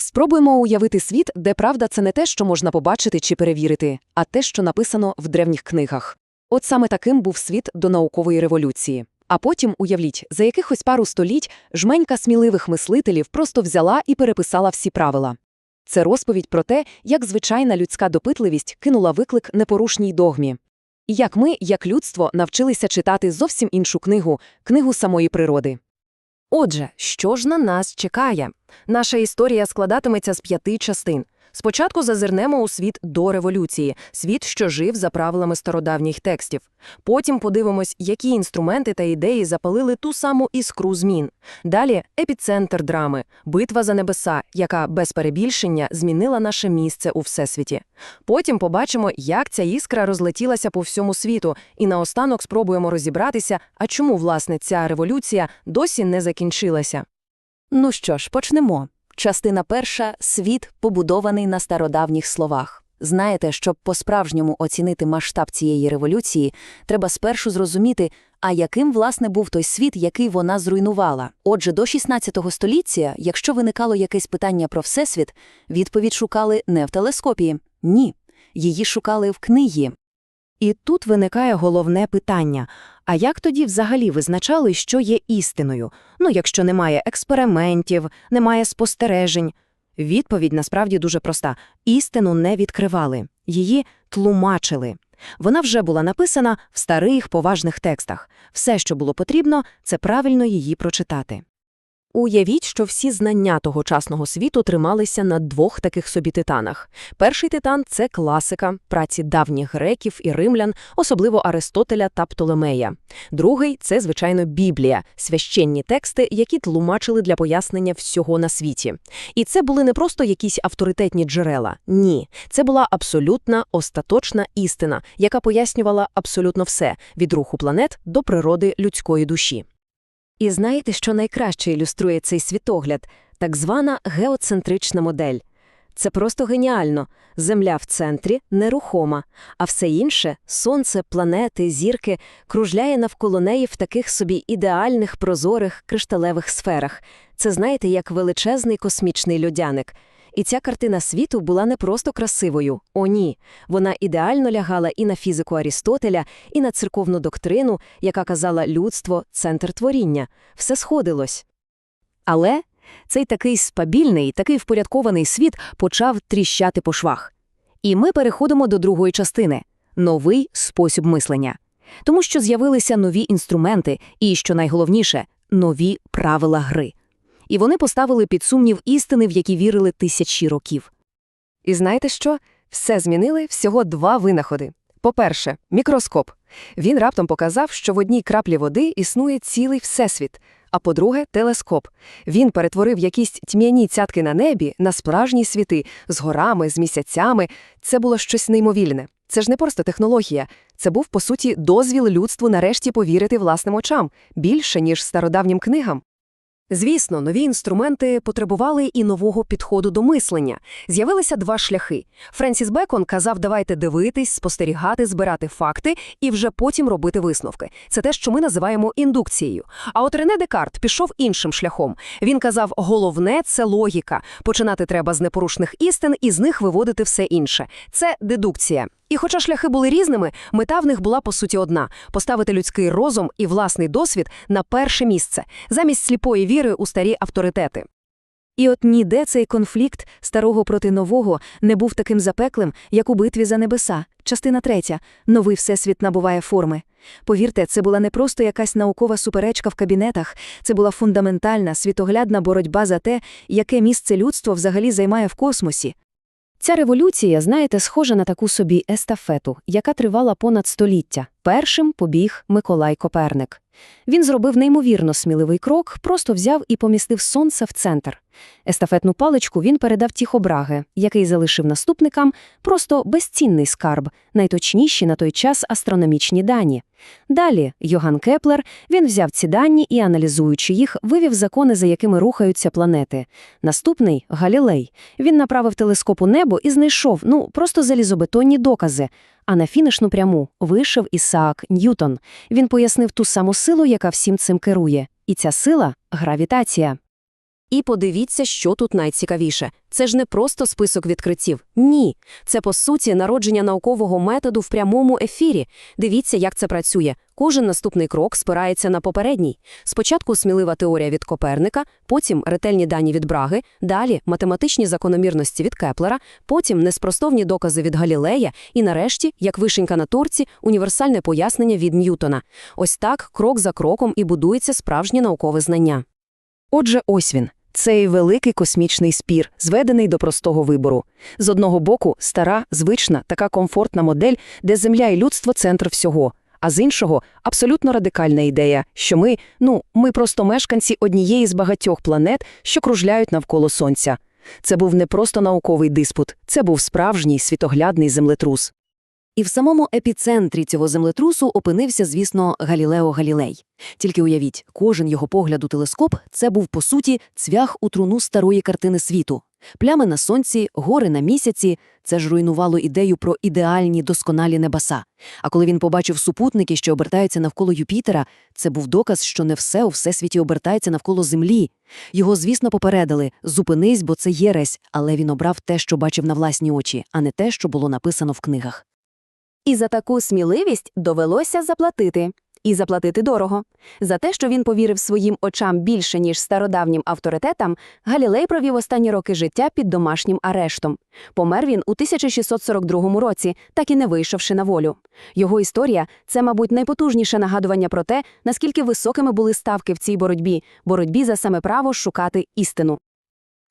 Спробуємо уявити світ, де правда це не те, що можна побачити чи перевірити, а те, що написано в древніх книгах. От саме таким був світ до наукової революції. А потім, уявліть, за якихось пару століть жменька сміливих мислителів просто взяла і переписала всі правила. Це розповідь про те, як звичайна людська допитливість кинула виклик непорушній догмі. І як ми, як людство, навчилися читати зовсім іншу книгу – книгу самої природи. Отже, що ж на нас чекає? Наша історія складатиметься з п'яти частин. Спочатку зазирнемо у світ до революції, світ, що жив за правилами стародавніх текстів. Потім подивимось, які інструменти та ідеї запалили ту саму іскру змін. Далі епіцентр драми, битва за небеса, яка без перебільшення змінила наше місце у всесвіті. Потім побачимо, як ця іскра розлетілася по всьому світу, і наостанок спробуємо розібратися, а чому, власне, ця революція досі не закінчилася. Ну що ж, почнемо. Частина перша – світ, побудований на стародавніх словах. Знаєте, щоб по-справжньому оцінити масштаб цієї революції, треба спершу зрозуміти, а яким, власне, був той світ, який вона зруйнувала. Отже, до 16 століття, якщо виникало якесь питання про Всесвіт, відповідь шукали не в телескопі. Ні. Її шукали в книгі. І тут виникає головне питання. А як тоді взагалі визначали, що є істиною? Ну, якщо немає експериментів, немає спостережень? Відповідь насправді дуже проста. Істину не відкривали, її тлумачили. Вона вже була написана в старих поважних текстах. Все, що було потрібно, це правильно її прочитати. Уявіть, що всі знання тогочасного світу трималися на двох таких собі титанах. Перший титан – це класика, праці давніх греків і римлян, особливо Аристотеля та Птолемея. Другий – це, звичайно, Біблія, священні тексти, які тлумачили для пояснення всього на світі. І це були не просто якісь авторитетні джерела. Ні, це була абсолютна, остаточна істина, яка пояснювала абсолютно все – від руху планет до природи людської душі. І знаєте, що найкраще ілюструє цей світогляд? Так звана геоцентрична модель. Це просто геніально. Земля в центрі нерухома, а все інше сонце, планети, зірки кружляє навколо неї в таких собі ідеальних прозорих кришталевих сферах. Це знаєте, як величезний космічний льодяник. І ця картина світу була не просто красивою, о ні. Вона ідеально лягала і на фізику Арістотеля, і на церковну доктрину, яка казала людство – центр творіння. Все сходилось. Але цей такий спабільний, такий впорядкований світ почав тріщати по швах. І ми переходимо до другої частини – новий спосіб мислення. Тому що з'явилися нові інструменти і, що найголовніше, нові правила гри і вони поставили під сумнів істини, в які вірили тисячі років. І знаєте що? Все змінили всього два винаходи. По-перше, мікроскоп. Він раптом показав, що в одній краплі води існує цілий всесвіт. А по-друге, телескоп. Він перетворив якісь тьмяні цятки на небі на справжні світи з горами, з місяцями. Це було щось неймовільне. Це ж не просто технологія. Це був, по суті, дозвіл людству нарешті повірити власним очам більше, ніж стародавнім книгам. Звісно, нові інструменти потребували і нового підходу до мислення. З'явилися два шляхи. Френсіс Бекон казав, давайте дивитись, спостерігати, збирати факти і вже потім робити висновки. Це те, що ми називаємо індукцією. А от Рене Декарт пішов іншим шляхом. Він казав, головне це логіка. Починати треба з непорушних істин і з них виводити все інше. Це дедукція. І хоча шляхи були різними, мета в них була по суті одна поставити людський розум і власний досвід на перше місце, замість сліпої віри у старі авторитети. І от ніде цей конфлікт старого проти нового не був таким запеклим, як у битві за небеса. Частина третя новий всесвіт набуває форми. Повірте, це була не просто якась наукова суперечка в кабінетах, це була фундаментальна світоглядна боротьба за те, яке місце людство взагалі займає в космосі. Ця революція, знаєте, схожа на таку собі естафету, яка тривала понад століття. Першим побіг Миколай Коперник. Він зробив неймовірно сміливий крок, просто взяв і помістив сонце в центр. Естафетну паличку він передав Тіхобраге, який залишив наступникам просто безцінний скарб, найточніші на той час астрономічні дані. Далі Йоган Кеплер він взяв ці дані і, аналізуючи їх, вивів закони, за якими рухаються планети. Наступний Галілей. Він направив телескоп у небо і знайшов ну просто залізобетонні докази. А на фінішну пряму вийшов Ісаак Ньютон. Він пояснив ту саму силу, яка всім цим керує. І ця сила гравітація. І подивіться, що тут найцікавіше. Це ж не просто список відкриттів. Ні. Це, по суті, народження наукового методу в прямому ефірі. Дивіться, як це працює. Кожен наступний крок спирається на попередній. Спочатку смілива теорія від Коперника, потім ретельні дані від Браги, далі математичні закономірності від Кеплера, потім неспростовні докази від Галілея і, нарешті, як вишенька на торці, універсальне пояснення від Ньютона. Ось так, крок за кроком, і будується справжнє наукове знання. Отже, ось він. Цей великий космічний спір, зведений до простого вибору. З одного боку, стара, звична, така комфортна модель, де Земля і людство – центр всього. А з іншого – абсолютно радикальна ідея, що ми, ну, ми просто мешканці однієї з багатьох планет, що кружляють навколо Сонця. Це був не просто науковий диспут, це був справжній світоглядний землетрус. І в самому епіцентрі цього землетрусу опинився, звісно, Галілео Галілей. Тільки уявіть, кожен його погляд у телескоп – це був, по суті, цвях у труну старої картини світу. Плями на сонці, гори на місяці – це ж руйнувало ідею про ідеальні досконалі небеса. А коли він побачив супутники, що обертаються навколо Юпітера, це був доказ, що не все у всесвіті обертається навколо Землі. Його, звісно, попередили – зупинись, бо це єресь, але він обрав те, що бачив на власні очі, а не те, що було написано в книгах. І за таку сміливість довелося заплатити. І заплатити дорого. За те, що він повірив своїм очам більше, ніж стародавнім авторитетам, Галілей провів останні роки життя під домашнім арештом. Помер він у 1642 році, так і не вийшовши на волю. Його історія – це, мабуть, найпотужніше нагадування про те, наскільки високими були ставки в цій боротьбі, боротьбі за саме право шукати істину.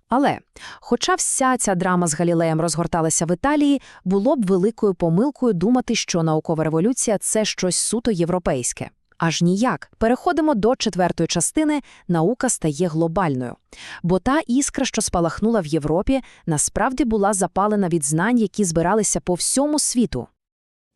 Але, хоча вся ця драма з Галілеєм розгорталася в Італії, було б великою помилкою думати, що наукова революція – це щось суто європейське. Аж ніяк. Переходимо до четвертої частини «Наука стає глобальною». Бо та іскра, що спалахнула в Європі, насправді була запалена від знань, які збиралися по всьому світу.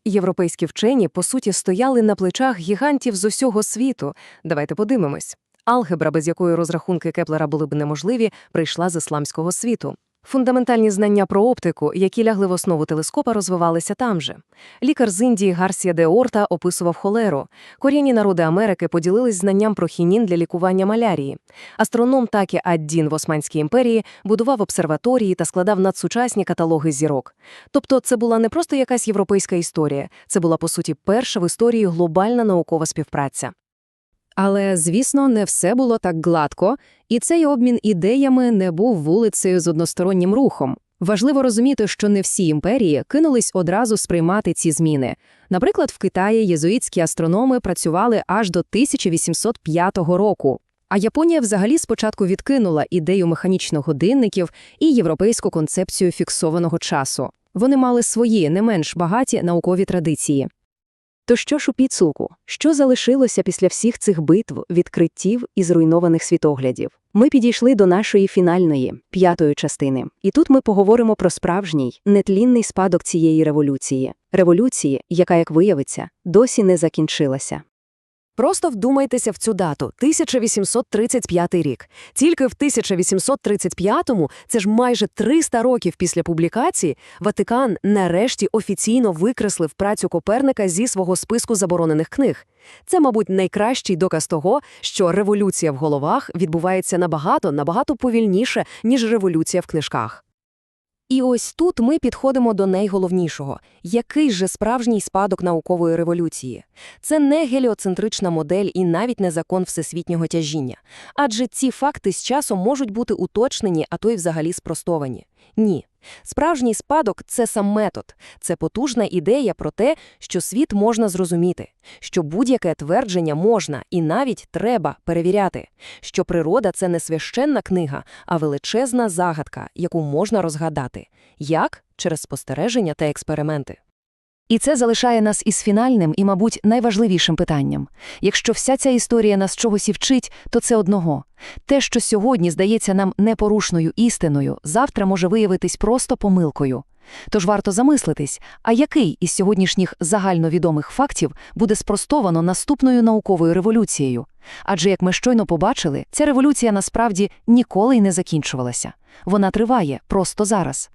Європейські вчені, по суті, стояли на плечах гігантів з усього світу. Давайте подивимось. Алгебра, без якої розрахунки Кеплера були б неможливі, прийшла з ісламського світу. Фундаментальні знання про оптику, які лягли в основу телескопа, розвивалися там же. Лікар з Індії Гарсія де Орта описував холеру. Корінні народи Америки поділились знанням про хінін для лікування малярії. Астроном Такі Аддін в Османській імперії будував обсерваторії та складав надсучасні каталоги зірок. Тобто це була не просто якась європейська історія, це була, по суті, перша в історії глобальна наукова співпраця. Але, звісно, не все було так гладко, і цей обмін ідеями не був вулицею з одностороннім рухом. Важливо розуміти, що не всі імперії кинулись одразу сприймати ці зміни. Наприклад, в Китаї єзуїтські астрономи працювали аж до 1805 року. А Японія взагалі спочатку відкинула ідею механічних годинників і європейську концепцію фіксованого часу. Вони мали свої, не менш багаті наукові традиції. То що ж у підсумку? Що залишилося після всіх цих битв, відкриттів і зруйнованих світоглядів? Ми підійшли до нашої фінальної, п'ятої частини. І тут ми поговоримо про справжній, нетлінний спадок цієї революції. Революції, яка, як виявиться, досі не закінчилася. Просто вдумайтеся в цю дату – 1835 рік. Тільки в 1835-му, це ж майже 300 років після публікації, Ватикан нарешті офіційно викреслив працю Коперника зі свого списку заборонених книг. Це, мабуть, найкращий доказ того, що революція в головах відбувається набагато, набагато повільніше, ніж революція в книжках. І ось тут ми підходимо до найголовнішого – який же справжній спадок наукової революції? Це не геліоцентрична модель і навіть не закон всесвітнього тяжіння. Адже ці факти з часом можуть бути уточнені, а то й взагалі спростовані. Ні. Справжній спадок – це сам метод. Це потужна ідея про те, що світ можна зрозуміти, що будь-яке твердження можна і навіть треба перевіряти, що природа – це не священна книга, а величезна загадка, яку можна розгадати. Як? Через спостереження та експерименти. І це залишає нас із фінальним і, мабуть, найважливішим питанням. Якщо вся ця історія нас чогось і вчить, то це одного. Те, що сьогодні здається нам непорушною істиною, завтра може виявитись просто помилкою. Тож варто замислитись, а який із сьогоднішніх загальновідомих фактів буде спростовано наступною науковою революцією? Адже, як ми щойно побачили, ця революція насправді ніколи й не закінчувалася. Вона триває просто зараз.